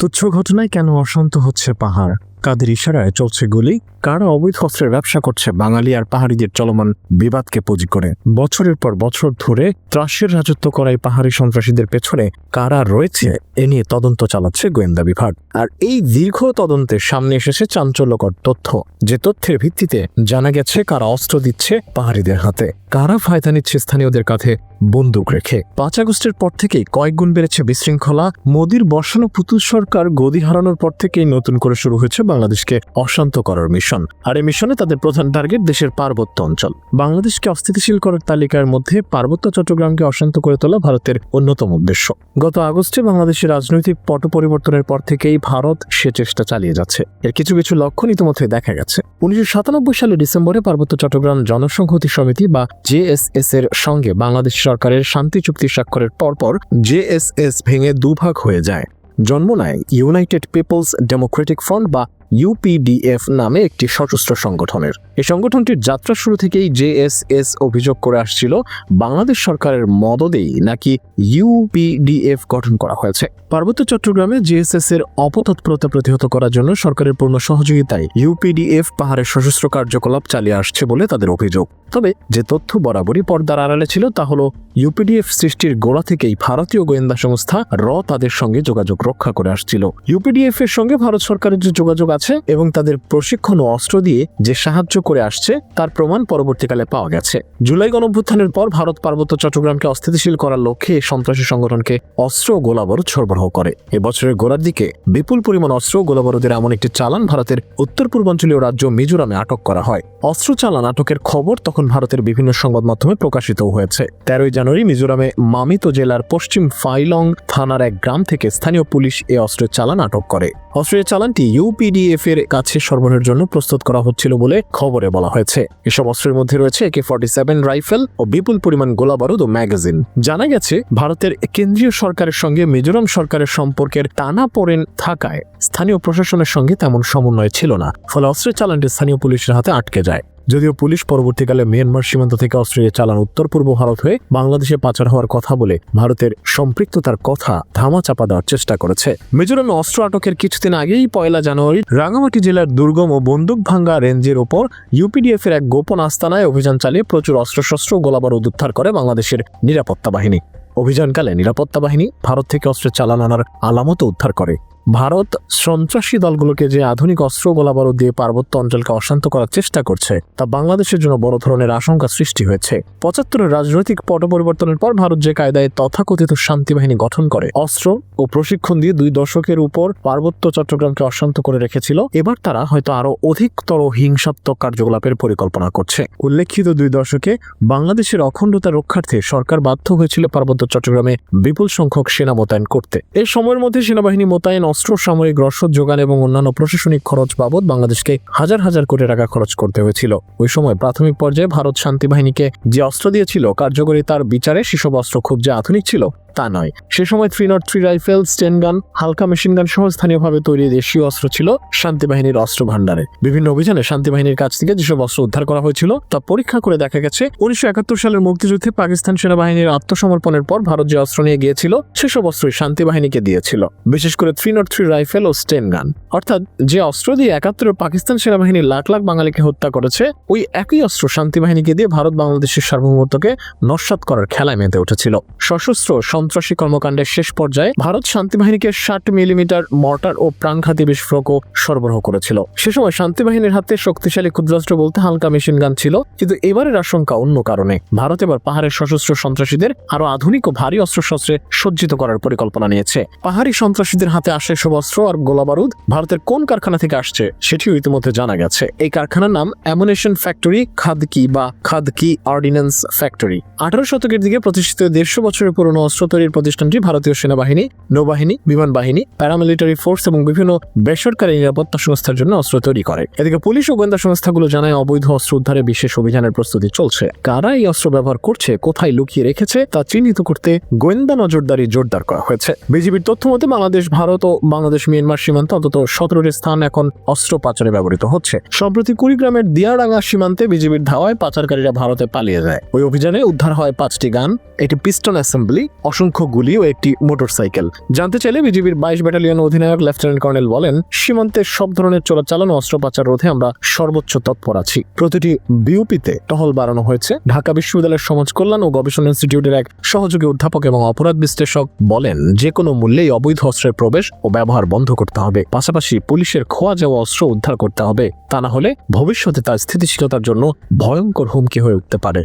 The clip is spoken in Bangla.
তুচ্ছ ঘটনায় কেন অশান্ত হচ্ছে পাহাড়? কাদের ইশারায় চলছে গুলি? কারা অবৈধ অস্ত্রের ব্যবসা করছে? বাঙালি আর পাহাড়িদের চলমান বিবাদকে পুঁজি করে? বছরের পর বছর ধরে ত্রাসের রাজত্ব করায় পাহাড়ি সন্ত্রাসীদের পেছনে কারা রয়েছে? এ নিয়ে তদন্ত চালাচ্ছে গোয়েন্দা বিভাগ। আর এই দীর্ঘ তদন্তে সামনে এসেছে চাঞ্চল্যকর তথ্য। যে তথ্যের ভিত্তিতে জানা গেছে কারা অস্ত্র দিচ্ছে পাহাড়িদের হাতে। কারা ফায়দা নিচ্ছে স্থানীয়দের কাছে বন্দুক রেখে? পাঁচ আগস্টের পর থেকেই কয়েকগুণ বেড়েছে বিশৃঙ্খলা। মোদির বসানো পুতুল সরকার গদি হারানোর পর থেকেই নতুন করে শুরু হয়েছে বাংলাদেশকে অশান্ত করার মিশন। আর এই মিশনে তাদের প্রধান টার্গেট দেশের পার্বত্য অঞ্চল। বাংলাদেশকে অস্থিতিশীল করার তালিকার মধ্যে পার্বত্য চট্টগ্রামকে অশান্ত করে তোলা ভারতের অন্যতম উদ্দেশ্য। গত আগস্টে বাংলাদেশের রাজনৈতিক পট পরিবর্তনের পর থেকেই ভারত সে চেষ্টা চালিয়ে যাচ্ছে। এর কিছু কিছু লক্ষণ ইতিমধ্যে দেখা গেছে। উনিশশো সাতানব্বই সালে ডিসেম্বরে পার্বত্য চট্টগ্রাম জনসংহতি সমিতি বা জেএসএস এর সঙ্গে বাংলাদেশ সরকারের শান্তি চুক্তি স্বাক্ষরের পরপর জেএসএস ভেঙে দুভাগ হয়ে যায়। জন্ম নেয় ইউনাইটেড পিপলস ডেমোক্রেটিক ফ্রন্ট বা ইউপিডিএফ নামে একটি সশস্ত্র সংগঠনের। এই সংগঠনটির যাত্রা শুরু থেকেই জেএসএস অভিযোগ করে আসছিল, বাংলাদেশ সরকারের মদদেই নাকি ইউপিডিএফ গঠন করা হয়েছে। পার্বত্য চট্টগ্রামে জেএসএস এর অপতৎপরতা প্রতিহত করার জন্য সরকারের পূর্ণ সহযোগিতায় ইউপিডিএফ পাহাড়ের সশস্ত্র কার্যকলাপ চালিয়ে আসছে বলে তাদের অভিযোগ। তবে যে তথ্য বরাবরই পর্দার আড়ালে ছিল তা হল ইউপিডিএফ সৃষ্টির গোড়া থেকেই ভারতীয় গোয়েন্দা সংস্থা র তাদের সঙ্গে যোগাযোগ রক্ষা করে আসছিল। ইউপিডিএফ এর সঙ্গে ভারত সরকারের যে যোগাযোগ আছে এবং তাদের প্রশিক্ষণ ও অস্ত্র দিয়ে যে সাহায্য করে আসছে, তার প্রমাণ পরবর্তীকালে পাওয়া গেছে। জুলাই গণঅভ্যুত্থানের পর ভারত পার্বত্য চট্টগ্রামকে অস্থিতিশীল করার লক্ষ্যে সন্ত্রাসী সংগঠনকে অস্ত্র ও সরবরাহ করে। এবছরের গোড়ার দিকে বিপুল পরিমাণ অস্ত্র ও গোলাবারুদের এমন একটি চালান ভারতের উত্তর পূর্বাঞ্চলীয় রাজ্য মিজোরামে আটক করা হয়। অস্ত্র চালান আটকের খবর তখন ভারতের বিভিন্ন সংবাদ মাধ্যমে প্রকাশিত হয়েছে। তেরোই জানুয়ারি মিজোরামে মামিতো জেলার পশ্চিম ফাইলং থানার এক গ্রাম থেকে স্থানীয় পুলিশ এ অস্ত্রের চালান আটক করে। অস্ত্রের চালানটি ইউপিডিএফ এর কাছে সরবরাহের জন্য প্রস্তুত করা হচ্ছিল বলে খবরে বলা হয়েছে। এসব অস্ত্রের মধ্যে রয়েছে একে ফর্টি সেভেন রাইফেল ও বিপুল পরিমাণ গোলাবারুদ ও ম্যাগাজিন। জানা গেছে, ভারতের কেন্দ্রীয় সরকারের সঙ্গে মিজোরাম সরকারের সম্পর্কের টানা পড়েন থাকায় স্থানীয় প্রশাসনের সঙ্গে তেমন সমন্বয় ছিল না, ফলে অস্ত্রের চালানটি স্থানীয় পুলিশের হাতে আটকে যায়। যদিও পুলিশ পরবর্তীকালে মিয়ানমার সীমান্ত থেকে অস্ট্রেলিয়া চালান উত্তর পূর্ব ভারত হয়ে বাংলাদেশে পাচার হওয়ার কথা বলে ভারতের সম্পৃক্ততার কথা ধামা চাপা দেওয়ার চেষ্টা করেছে। মিজোরামে অস্ত্র আটকের কিছুদিন আগেই পয়লা জানুয়ারি রাঙামাটি জেলার দুর্গম ও বন্দুক ভাঙ্গা রেঞ্জের ওপর ইউপিডিএফ এর এক গোপন আস্তানায় অভিযান চালিয়ে প্রচুর অস্ত্রশস্ত্র গোলাবারুদ উদ্ধার করে বাংলাদেশের নিরাপত্তা বাহিনী। অভিযানকালে নিরাপত্তা বাহিনী ভারত থেকে অস্ত্রের চালান আনার আলামতও উদ্ধার করে। ভারত সন্ত্রাসী দলগুলোকে যে আধুনিক অস্ত্র গোলাবারুদ দিয়ে পার্বত্য অঞ্চলকে অশান্ত করার চেষ্টা করছে, তা বাংলাদেশের জন্য বড় ধরনের আশঙ্কা সৃষ্টি হয়েছে। পঁচাত্তরের রাজনৈতিক পট পরিবর্তনের পর ভারত যে কায়দায় তথাকথিত শান্তি বাহিনী গঠন করে, অস্ত্র ও প্রশিক্ষণ দিয়ে দুই দশকের উপর পার্বত্য চট্টগ্রামকে অশান্ত করে রেখেছিল, এবার তারা হয়তো আরও অধিকতর হিংসাত্মক কার্যকলাপের পরিকল্পনা করছে। উল্লেখিত দুই দশকে বাংলাদেশের অখণ্ডতা রক্ষার্থে সরকার বাধ্য হয়েছিল পার্বত্য চট্টগ্রামে বিপুল সংখ্যক সেনা মোতায়েন করতে। এই সময়ের মধ্যে সেনাবাহিনী মোতায়েন অস্ত্র, সামরিক রসদ যোগান এবং অন্যান্য প্রশাসনিক খরচ বাবদ বাংলাদেশকে হাজার হাজার কোটি টাকা খরচ করতে হয়েছিল। ওই সময় প্রাথমিক পর্যায়ে ভারত শান্তি বাহিনীকে যে অস্ত্র দিয়েছিল, কার্যকরী তার বিচারে সেসব অস্ত্র খুব যে আধুনিক ছিল তা নয়। সে সময় three not three rifle sten gun হালকা মেশিন গান সহ স্থানীয়ভাবে তৈরি দেশীয় অস্ত্র ছিল শান্তি বাহিনীর অস্ত্র ভাণ্ডারে বিভিন্ন অভিযানে শান্তি বাহিনীর কাছ থেকে যেসব অস্ত্র উদ্ধার করা হয়েছিল, তা পরীক্ষা করে দেখা গেছে, উনিশশো একাত্তর সালের মুক্তিযুদ্ধে পাকিস্তান সেনাবাহিনীর আত্মসমর্পণের পর ভারত যে অস্ত্র নিয়ে গিয়েছিল, সেসব অস্ত্রই শান্তি বাহিনীকে দিয়েছিল। বিশেষ করে থ্রি নট থ্রি রাইফেল ও স্টেন গান অর্থাৎ যে অস্ত্র দিয়ে একাত্তরের পাকিস্তান সেনাবাহিনী লাখ লাখ বাঙালিকে হত্যা করেছে, ওই একই অস্ত্র শান্তি বাহিনীকে দিয়ে ভারত বাংলাদেশের সার্বভৌমত্বকে নস্বাত করার খেলায় মেতে উঠেছিল। সশস্ত্র সন্ত্রাসী কর্মকাণ্ডের শেষ পর্যায়ে ভারত শান্তি বাহিনীকে ষাট মিলিমিটার মর্টার ও প্রাণঘাতী বিস্ফোরকও সরবরাহ করেছিল। সে সময় শান্তি বাহিনীর হাতে শক্তিশালী ক্ষুদ্রাস্ত্র বলতে হালকা মেশিন গান ছিল, কিন্তু এবারের আশঙ্কা অন্য কারণে। ভারত এবার পাহাড়ের সশস্ত্র সন্ত্রাসীদের আরও আধুনিক ও ভারী অস্ত্রশস্ত্রে সজ্জিত করার পরিকল্পনা নিয়েছে। পাহাড়ি সন্ত্রাসীদের হাতে আসে সব অস্ত্র আর গোলাবারুদ ভারতের কোন কারখানা থেকে আসছে সেটিও ইতিমধ্যে জানা গেছে। এই কারখানার নাম অ্যামুনেশন ফ্যাক্টরি খাদকি বা খাদকি অর্ডিন্যান্স ফ্যাক্টরি। আঠারো শতকের দিকে প্রতিষ্ঠিত দেড়শো বছরের পুরনো অস্ত্র তৈরির প্রতিষ্ঠানটি ভারতীয় সেনাবাহিনী, নৌবাহিনী, বিমান বাহিনী, প্যারামিলিটারি ফোর্স এবং বিভিন্ন বেসরকারি নিরাপত্তা সংস্থার জন্য অস্ত্র তৈরি করে। এদিকে পুলিশ ও গোয়েন্দা সংস্থাগুলো জানায়, অবৈধ অস্ত্র উদ্ধারে বিশেষ অভিযানের প্রস্তুতি চলছে। কারা এই অস্ত্র ব্যবহার করছে, কোথায় লুকিয়ে রেখেছে, তা চিহ্নিত করতে গোয়েন্দা নজরদারি জোরদার করা হয়েছে। বিজিবির তথ্য মতে, বাংলাদেশ, ভারত ও বাংলাদেশ মিয়ানমার সীমান্তে অন্তত সতেরোটি স্থান এখন অস্ত্র পাচারে ব্যবহৃত হচ্ছে। সম্প্রতি কুড়িগ্রামের দিয়ারাঙ্গা সীমান্তে বিজিবির ধাওয়ায় পাচারকারীরা ভারতে পালিয়ে যায়। ওই অভিযানে উদ্ধার হয় পাঁচটি গান, একটি পিস্টন অ্যাসেম্বলি অসংখ্য গুলি ও একটি মোটরসাইকেল। জানতে চাইলে বিজিবির বাইশ ব্যাটালিয়ন অধিনায়ক লেফটেন্যান্ট কর্নেল বলেন, সীমান্তে সব ধরনের চোরাচালান ও অস্ত্র পাচার রোধে আমরা সর্বোচ্চ তৎপর আছি। প্রতিটি বিউপিতে টহল বাড়ানো হয়েছে। ঢাকা বিশ্ববিদ্যালয়ের সমাজ কল্যাণ ও গবেষণা ইনস্টিটিউটের এক সহযোগী অধ্যাপক এবং অপরাধ বিশ্লেষক বলেন, যে কোনো মূল্যেই অবৈধ অস্ত্রের প্রবেশ ও ব্যবহার বন্ধ করতে হবে। পাশাপাশি পুলিশের খোয়া যাওয়া অস্ত্র উদ্ধার করতে হবে। তা না হলে ভবিষ্যতে তার স্থিতিশীলতার জন্য ভয়ঙ্কর হুমকি হয়ে উঠতে পারে।